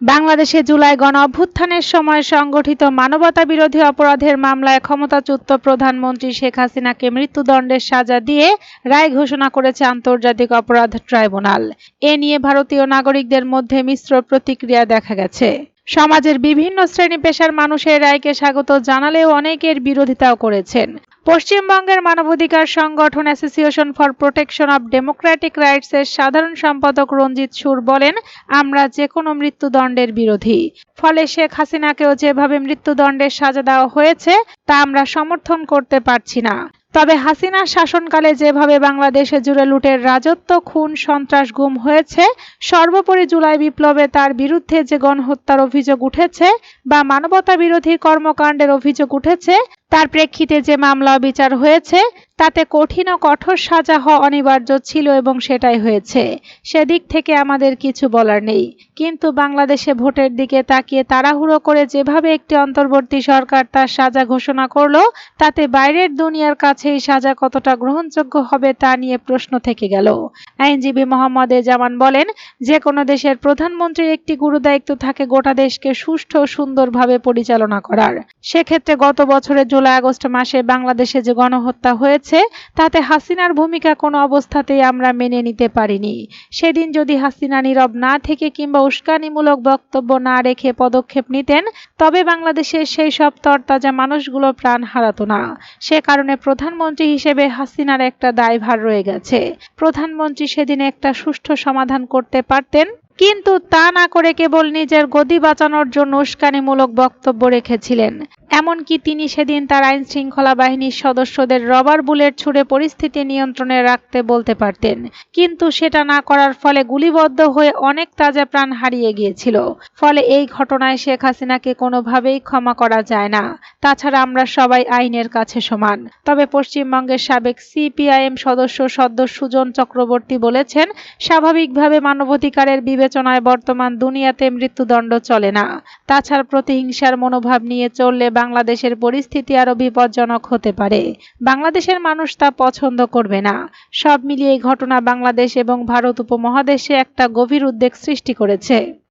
বাংলাদেশে জুলাই গণ অভ্যুত্থানের সময় সংগঠিত মানবতা বিরোধী অপরাধের মামলায় ক্ষমতাচ্যুত প্রধানমন্ত্রী শেখ হাসিনাকে মৃত্যুদণ্ডের সাজা দিয়ে রায় ঘোষণা করেছে আন্তর্জাতিক অপরাধ ট্রাইব্যুনাল। এ নিয়ে ভারতীয় নাগরিকদের মধ্যে মিশ্র প্রতিক্রিয়া দেখা গেছে। সমাজের বিভিন্ন শ্রেণি পেশার মানুষের রায়কে স্বাগত জানালেও অনেকের বিরোধিতাও করেছেন। পশ্চিমবঙ্গের মানবাধিকার সংগঠন association for protection of democratic rights এর সাধারণ সম্পাদক রঞ্জিত সুর বলেন, আমরা যে কোনো মৃত্যুদণ্ডের বিরোধী। ফলে শেখ হাসিনাকেও যেভাবে মৃত্যুদণ্ডের সাজা দেওয়া হয়েছে, তা আমরা সমর্থন করতে পারছি না। তবে হাসিনার শাসনকালে যেভাবে বাংলাদেশে জুড়ে লুটের রাজত্ব, খুন, সন্ত্রাস গুম হয়েছে, সর্বোপরি জুলাই বিপ্লবে তার বিরুদ্ধে যে গণহত্যার অভিযোগ উঠেছে বা মানবতা বিরোধী কর্মকাণ্ডের অভিযোগ উঠেছে, তার প্রেক্ষিতে যে মামলা বিচার হয়েছে তাতে কঠিন ও কঠোর সাজা হওয়া অনিবার্য ছিল এবং সেটাই হয়েছে। সেদিক থেকে আমাদের কিছু বলার নেই। কিন্তু বাংলাদেশে ভোটের দিকে তাকিয়ে তাড়াহুড়ো করে যেভাবে একটি অন্তর্বর্তী সরকার তার সাজা ঘোষণা করল, তাতে বাইরের দুনিয়ার কাছে এই সাজা কতটা গ্রহণযোগ্য হবে তা নিয়ে প্রশ্ন থেকে গেল। আইনজীবী মোহাম্মদ জামান বলেন যে কোনো দেশের প্রধানমন্ত্রীর একটি গুরুদায়িত্ব থাকে গোটা দেশকে সুষ্ঠু ও সুন্দরভাবে পরিচালনা করার। সেক্ষেত্রে গত বছরের জুলাই আগস্ট মাসে বাংলাদেশে যে গণহত্যা হয়েছে তাতে হাসিনার ভূমিকা কোনো অবস্থাতেই আমরা মেনে নিতে পারিনি। সেদিন যদি হাসিনা নীরব না থেকে কিংবা উস্কানিমূলক বক্তব্য না রেখে পদক্ষেপ নিতেন, তবে বাংলাদেশের সেই সব তরতাজা মানুষগুলো প্রাণ হারাতো না। সে কারণে প্রধানমন্ত্রী হিসেবে হাসিনার একটা দায়ভার রয়ে গেছে। প্রধানমন্ত্রী সেদিন একটা সুষ্ঠু সমাধান করতে পারতেন। কিন্তু তা না করে কেবল নিজের গদি বাঁচানোর জন্য উস্কানিমূলক বক্তব্য রেখেছিলেন। এমনকি তিনি সেদিন তার আইন শৃঙ্খলা বাহিনীর সদস্যদের রবার বুলেট ছুড়ে পরিস্থিতি নিয়ন্ত্রণে রাখতে বলতে পারতেন। কিন্তু সেটা না করার ফলে গুলিবদ্ধ হয়ে অনেক তাজা প্রাণ হারিয়ে গিয়েছিল। ফলে এই ঘটনায় শেখ হাসিনাকে কোনোভাবেই ক্ষমা করা যায় না। তাছাড়া আমরা সবাই আইনের কাছে সমান। তবে পশ্চিমবঙ্গের সাবেক সিপিআইএম সদস্য সদ্য সুজন চক্রবর্তী বলেছেন, স্বাভাবিকভাবে মানবাধিকারের বিবেচনায় বর্তমান দুনিয়াতে মৃত্যুদণ্ড চলে না। তাছাড়া প্রতিহিংসার মনোভাব নিয়ে চললে বাংলাদেশের পরিস্থিতি আরও বিপজ্জনক হতে পারে। বাংলাদেশের মানুষ তা পছন্দ করবে না। সব মিলিয়ে এই ঘটনা বাংলাদেশ এবং ভারত উপমহাদেশে একটা গভীর উদ্বেগ সৃষ্টি করেছে।